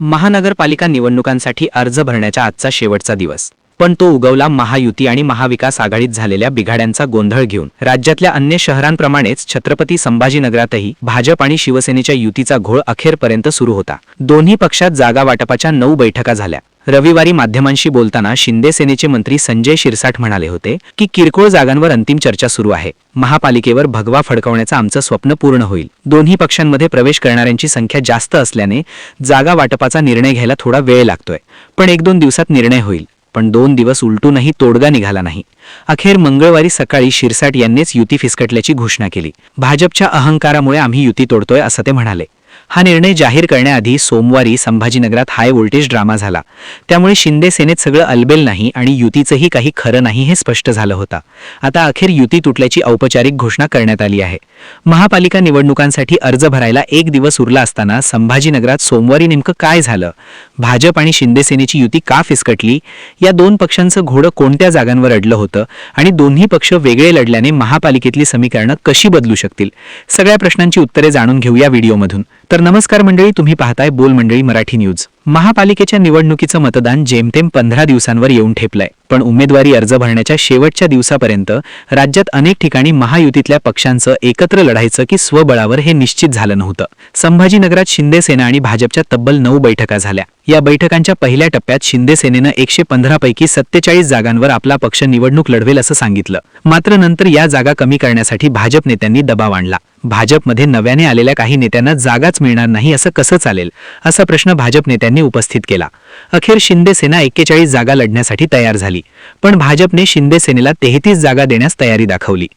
महानगरपालिका निवडणुकांसाठी अर्ज भरण्याच्या आजचा शेवटचा दिवस. पण तो उगवला महायुती आणि महाविकास आघाडीत झालेल्या बिघाड्यांचा गोंधळ घेऊन. राज्यातल्या अन्य शहरांप्रमाणेच छत्रपती संभाजीनगरातही भाजप आणि शिवसेनेच्या युतीचा घोळ अखेरपर्यंत सुरू होता. दोन्ही पक्षात जागा वाटपाच्या नऊ बैठका झाल्या. रविवारी माध्यमांशी बोलताना शिंदे सेनेचे मंत्री संजय शिरसाट म्हणाले होते की किरकोळ जागांवर अंतिम चर्चा सुरू आहे. महापालिकेवर भगवा फडकवण्याचं आमचं स्वप्न पूर्ण होईल. दोन्ही पक्षांमध्ये प्रवेश करणाऱ्यांची संख्या जास्त असल्याने जागा वाटपाचा निर्णय घ्यायला थोडा वेळ लागतोय. पण एक दोन दिवसात निर्णय होईल. पण दोन दिवस उलटूनही तोडगा निघाला नाही. अखेर मंगळवारी सकाळी शिरसाट यांनीच युती फिसकटल्याची घोषणा केली. भाजपच्या अहंकारामुळे आम्ही युती तोडतोय असं ते म्हणाले. हा निर्णय जाहीर करण्याआधी सोमवारी संभाजीनगरात हाय व्होल्टेज ड्रामा झाला. त्यामुळे शिंदे सेनेत सगळं अलबेल नाही आणि युतीचंही काही खरं नाही हे स्पष्ट झालं होतं. आता अखेर युती तुटल्याची औपचारिक घोषणा करण्यात आली आहे. महापालिका निवडणुकांसाठी अर्ज भरायला एक दिवस उरला असताना संभाजीनगरात सोमवारी नेमकं काय झालं? भाजप आणि शिंदे सेनेची युती का फिसकटली? या दोन पक्षांचं घोडं कोणत्या जागांवर अडलं होतं? आणि दोन्ही पक्ष वेगळे लढल्याने महापालिकेतली समीकरणं कशी बदलू शकतील? सगळ्या प्रश्नांची उत्तरे जाणून घेऊ या व्हिडिओमधून. तर नमस्कार मंडळी तुम्ही पाहताय बोल मंडळी मराठी न्यूज. महापालिकेच्या निवडणुकीचं मतदान जेमतेम पंधरा दिवसांवर येऊन ठेपलंय. पण उमेदवारी अर्ज भरण्याच्या शेवटच्या दिवसापर्यंत राज्यात अनेक ठिकाणी महायुतीतल्या पक्षांचं एकत्र लढायचं की स्वबळावर हे निश्चित झालं नव्हतं. संभाजीनगरात शिंदे सेना आणि भाजपच्या तब्बल नऊ बैठका झाल्या. या बैठकांच्या पहिल्या टप्प्यात शिंदे सेनेनं एकशे पंधरापैकी सत्तेचाळीस जागांवर आपला पक्ष निवडणूक लढवेल असं सांगितलं. मात्र नंतर या जागा कमी करण्यासाठी भाजप नेत्यांनी दबाव आणला. भाजपमध्ये नव्याने आलेल्या काही नेत्यांना जागाच मिळणार नाही असं कसं चालेल? असा प्रश्न भाजप नेत्यांनी उपस्थित केला. अखेर शिंदे सेना एक्केचाळीस जागा लढण्यासाठी तयार झाली. पण भाजपने शिंदे सेनेला तेहतीस जागा देण्यास तयारी दाखवली.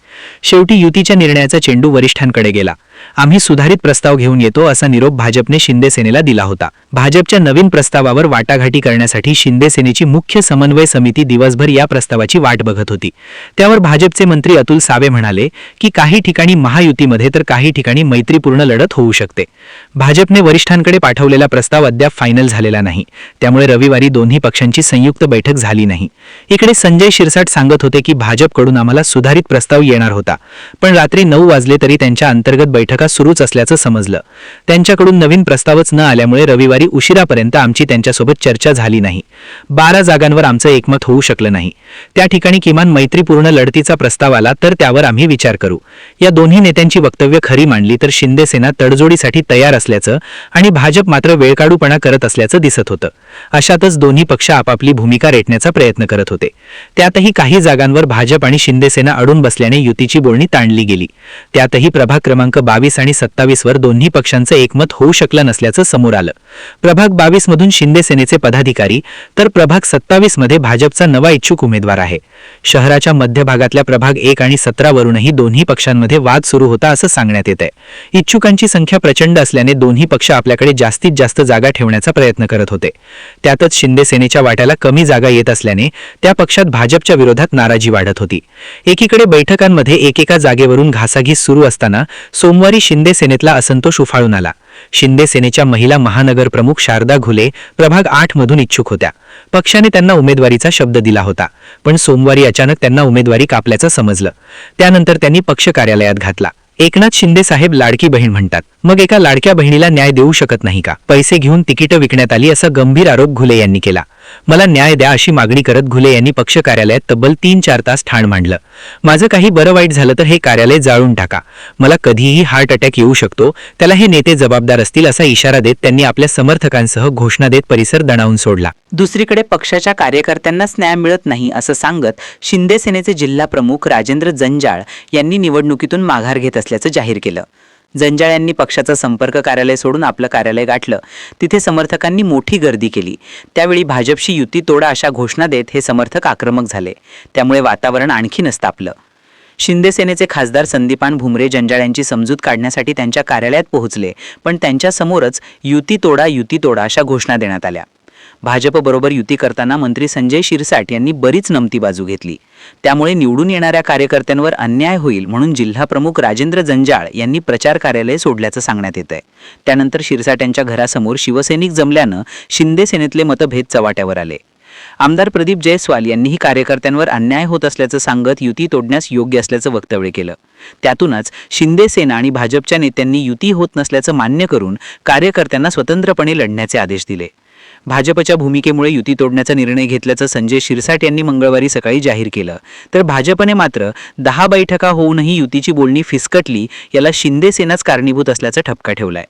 शेवटी युतीच्या निर्णयाचा चेंडू वरिष्ठांकडे गेला. आम्ही सुधारित प्रस्ताव घेऊन येतो असा निरोप भाजपने शिंदे सेनेला दिला होता. भाजपच्या नवीन प्रस्तावावर वाटाघाटी करण्यासाठी शिंदे सेनेची मुख्य समन्वय समिती दिवसभर या प्रस्तावाची वाट बघत होती. त्यावर भाजपचे मंत्री अतुल सावे म्हणाले की काही ठिकाणी महायुतीमध्ये तर काही ठिकाणी मैत्रीपूर्ण लढत होऊ शकते. भाजपने वरिष्ठांकडे पाठवलेला प्रस्ताव अद्याप फायनल झालेला नाही. त्यामुळे रविवारी दोन्ही पक्षांची संयुक्त बैठक झाली नाही. इकडे संजय शिरसाट सांगत होते की भाजपकडून आम्हाला सुधारित प्रस्ताव येणार होता. पण रात्री नऊ वाजले तरी त्यांच्या अंतर्गत बैठका सुरूच असल्याचं समजलं. त्यांच्याकडून नवीन प्रस्तावच न आल्यामुळे रविवारी उशिरापर्यंत आमची त्यांच्यासोबत चर्चा झाली नाही. बारा जागांवर आमचं एकमत होऊ शकलं नाही. त्या ठिकाणी किमान मैत्रीपूर्ण लढतीचा प्रस्ताव आला तर त्यावर आम्ही विचार करू. या दोन्ही नेत्यांची वक्तव्य खरी मांडली तर शिंदे सेना तडजोडीसाठी तयार असल्याचं आणि भाजप मात्र वेळकाढूपणा करत असल्याचं दिसत होतं. अशातच दोन्ही पक्ष आपापली भूमिका रेटण्याचा प्रयत्न करत होते. त्यातही काही जागांवर भाजप आणि शिंदेसेना अडून बसल्याने युतीची बोलणी ताणली गेली. त्यातही प्रभाग क्रमांक बावीस आणि सत्तावीसवर दोन्ही पक्षांचं एकमत होऊ शकलं नसल्याचं समोर आलं. प्रभाग बावीसमधून शिंदेसेनेचे पदाधिकारी तर प्रभाग सत्तावीसमध्ये भाजपचा नवा इच्छुक उमेदवार आहे. शहराच्या मध्यभागातल्या प्रभाग एक आणि सतरावरूनही दोन्ही पक्षांमध्ये वाद सुरू होता असं सांगण्यात येत आहे इच्छुकांची संख्या प्रचंड असल्याने दोन्ही पक्ष आपल्याकडे जास्तीत जास्त जागा ठेवण्याचा प्रयत्न करत होते. त्यातच शिंदेसेनेच्या वाट्याला कमी जागा येत असल्याने त्या पक्षात भाजपच्या विरोधात नाराजी वाढत होती. एकीकडे बैठकांमध्ये एकेका जागेवरून घासाघीस सुरू असताना सोमवारी शिंदे सेनेतला असंतोष उफाळून आला. शिंदे सेनेच्या महिला महानगर प्रमुख शारदा घुले प्रभाग आठ मधून इच्छुक होत्या. पक्षाने त्यांना उमेदवारीचा शब्द दिला होता पण सोमवारी अचानक त्यांना उमेदवारी कापल्याचं समजलं. त्यानंतर त्यांनी पक्ष कार्यालयात घातला. एकनाथ शिंदे साहेब लाडकी बहीण म्हणतात मग एका लाडक्या बहिणीला न्याय देऊ शकत नाही का? पैसे घेऊन तिकीटं विकण्यात आली असा गंभीर आरोप घुले यांनी केला. मला न्याय द्या अशी मागणी करत घुले यांनी पक्ष कार्यालयात तब्बल तीन चार तास ठाण मांडलं. माझं काही बरं वाईट झालं तर हे कार्यालय जाळून टाका. मला कधीही हार्ट अटॅक येऊ शकतो. त्याला हे नेते जबाबदार असतील असा इशारा देत त्यांनी आपल्या समर्थकांसह घोषणा देत परिसर दणावून सोडला. दुसरीकडे पक्षाच्या कार्यकर्त्यांनाच न्याय मिळत नाही असं सांगत शिंदे सेनेचे जिल्हा प्रमुख राजेंद्र जंजाळ यांनी निवडणुकीतून माघार घेत असल्याचं जाहीर केलं. जंजाळ यांनी पक्षाचं संपर्क कार्यालय सोडून आपलं कार्यालय गाठलं. तिथे समर्थकांनी मोठी गर्दी केली. त्यावेळी भाजपशी युती तोडा अशा घोषणा देत हे समर्थक आक्रमक झाले. त्यामुळे वातावरण आणखीनच तापलं. शिंदे सेनेचे खासदार संदीपान भुमरे जंजाळ यांची समजूत काढण्यासाठी त्यांच्या कार्यालयात पोहोचले. पण त्यांच्यासमोरच युती तोडा युती तोडा अशा घोषणा देण्यात आल्या. भाजपबरोबर युती करताना मंत्री संजय शिरसाट यांनी बरीच नमती बाजू घेतली. त्यामुळे निवडून येणाऱ्या कार्यकर्त्यांवर अन्याय होईल म्हणून जिल्हा प्रमुख राजेंद्र जंजाळ यांनी प्रचार कार्यालय सोडल्याचं सांगण्यात येत आहे त्यानंतर शिरसाट यांच्या घरासमोर शिवसैनिक जमल्यानं शिंदे सेनेतले मतभेद चव्हाट्यावर आले. आमदार प्रदीप जयस्वाल यांनीही कार्यकर्त्यांवर अन्याय होत असल्याचं सांगत युती तोडण्यास योग्य असल्याचं वक्तव्य केलं. त्यातूनच शिंदे सेना आणि भाजपच्या नेत्यांनी युती होत नसल्याचं मान्य करून कार्यकर्त्यांना स्वतंत्रपणे लढण्याचे आदेश दिले. भाजपच्या भूमिकेमुळे युती तोडण्याचा निर्णय घेतल्याचं संजय शिरसाट यांनी मंगळवारी सकाळी जाहीर केलं. तर भाजपने मात्र दहा बैठका होऊनही युतीची बोलणी फिसकटली याला शिंदे सेनाच कारणीभूत असल्याचा ठपका ठेवलाय.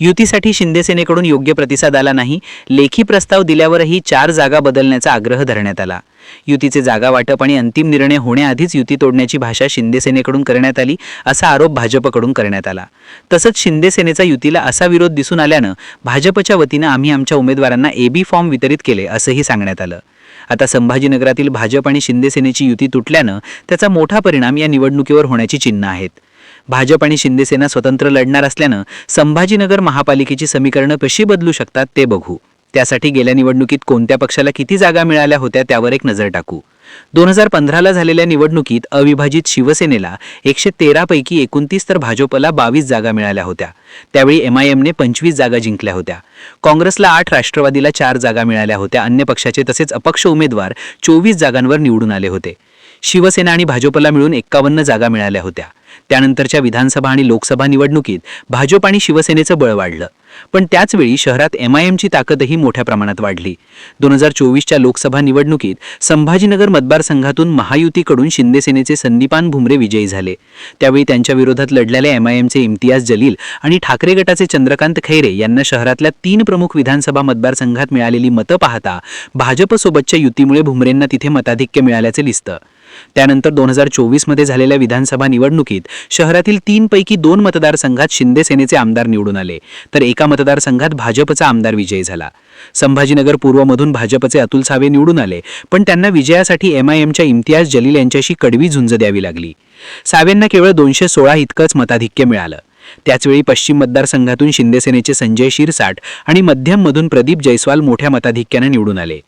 युतीसाठी शिंदेसेनेकडून योग्य प्रतिसाद आला नाही लेखी प्रस्ताव दिल्यावरही चार जागा बदलण्याचा आग्रह धरण्यात आला. युतीचे जागा वाटप आणि अंतिम निर्णय होण्याआधीच युती तोडण्याची भाषा शिंदेसेनेकडून करण्यात आली असा आरोप भाजपकडून करण्यात आला. तसंच शिंदे सेनेचा युतीला असा विरोध दिसून आल्यानं भाजपच्या वतीनं आम्ही आमच्या उमेदवारांना एबी फॉर्म वितरित केले असंही सांगण्यात आलं. आता संभाजीनगरातील भाजप आणि शिंदेसेनेची युती तुटल्यानं त्याचा मोठा परिणाम या निवडणुकीवर होण्याची चिन्ह आहेत. भाजप आणि शिंदेसेना स्वतंत्र लढणार असल्यानं संभाजीनगर महापालिकेची समीकरणं कशी बदलू शकतात ते बघू. त्यासाठी गेल्या निवडणुकीत कोणत्या पक्षाला किती जागा मिळाल्या होत्या त्यावर एक नजर टाकू. दोन हजार पंधराला झालेल्या निवडणुकीत अविभाजित शिवसेनेला एकशे तेरापैकी एकोणतीस तर भाजपला बावीस जागा मिळाल्या होत्या. त्यावेळी एम आय एमने पंचवीस जागा जिंकल्या होत्या. काँग्रेसला आठ राष्ट्रवादीला चार जागा मिळाल्या होत्या. अन्य पक्षाचे तसेच अपक्ष उमेदवार चोवीस जागांवर निवडून आले होते. शिवसेना आणि भाजपला मिळून एक्कावन्न जागा मिळाल्या होत्या. त्यानंतरच्या विधानसभा आणि लोकसभा निवडणुकीत भाजप आणि शिवसेनेचं बळ वाढलं. पण त्याचवेळी शहरात एम आय एमची ताकदही मोठ्या प्रमाणात वाढली. दोन हजार चोवीसच्या लोकसभा निवडणुकीत संभाजीनगर मतदारसंघातून महायुतीकडून शिंदेसेनेचे संदीपान भुमरे विजयी झाले. त्यावेळी त्यांच्या विरोधात लढलेल्या एम आय एमचे इम्तियाज जलील आणि ठाकरे गटाचे चंद्रकांत खैरे यांना शहरातल्या तीन प्रमुख विधानसभा मतदारसंघात मिळालेली मतं पाहता भाजपसोबतच्या युतीमुळे भुमरेंना तिथे मताधिक्य मिळाल्याचे दिसतं. त्यानंतर दोन हजार चोवीसमध्ये झालेल्या विधानसभा निवडणुकीत शहरातील तीनपैकी दोन मतदारसंघात शिंदे सेनेचे आमदार निवडून आले. तर एका मतदारसंघात भाजपचा आमदार विजयी झाला. संभाजीनगर पूर्वमधून भाजपचे अतुल सावे निवडून आले पण त्यांना विजयासाठी एम आय एमच्या इम्तियाज जलील यांच्याशी कडवी झुंज द्यावी लागली. सावेंना केवळ दोनशे सोळा इतकंच मताधिक्य मिळालं. त्याचवेळी पश्चिम मतदारसंघातून शिंदेसेनेचे संजय शिरसाट आणि मध्यममधून प्रदीप जयस्वाल मोठ्या मताधिक्यानं निवडून आले.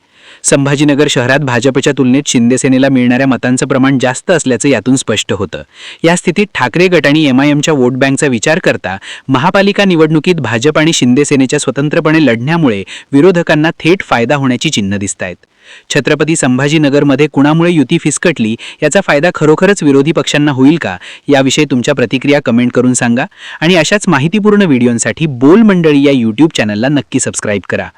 संभाजीनगर शहरात भाजपच्या तुलनेत शिंदेसेनेला मिळणाऱ्या मतांचं प्रमाण जास्त असल्याचं यातून स्पष्ट होतं. या स्थितीत ठाकरे गट आणि एम आय एमच्या वोट बँकचा विचार करता महापालिका निवडणुकीत भाजप आणि शिंदेसेनेच्या स्वतंत्रपणे लढण्यामुळे विरोधकांना थेट फायदा होण्याची चिन्ह दिसत आहेत छत्रपती संभाजीनगरमध्ये कुणामुळे युती फिसकटली याचा फायदा खरोखरच विरोधी पक्षांना होईल का? याविषयी तुमच्या प्रतिक्रिया कमेंट करून सांगा. आणि अशाच माहितीपूर्ण व्हिडिओंसाठी बोल मंडळी या यूट्यूब चॅनलला नक्की सबस्क्राईब करा.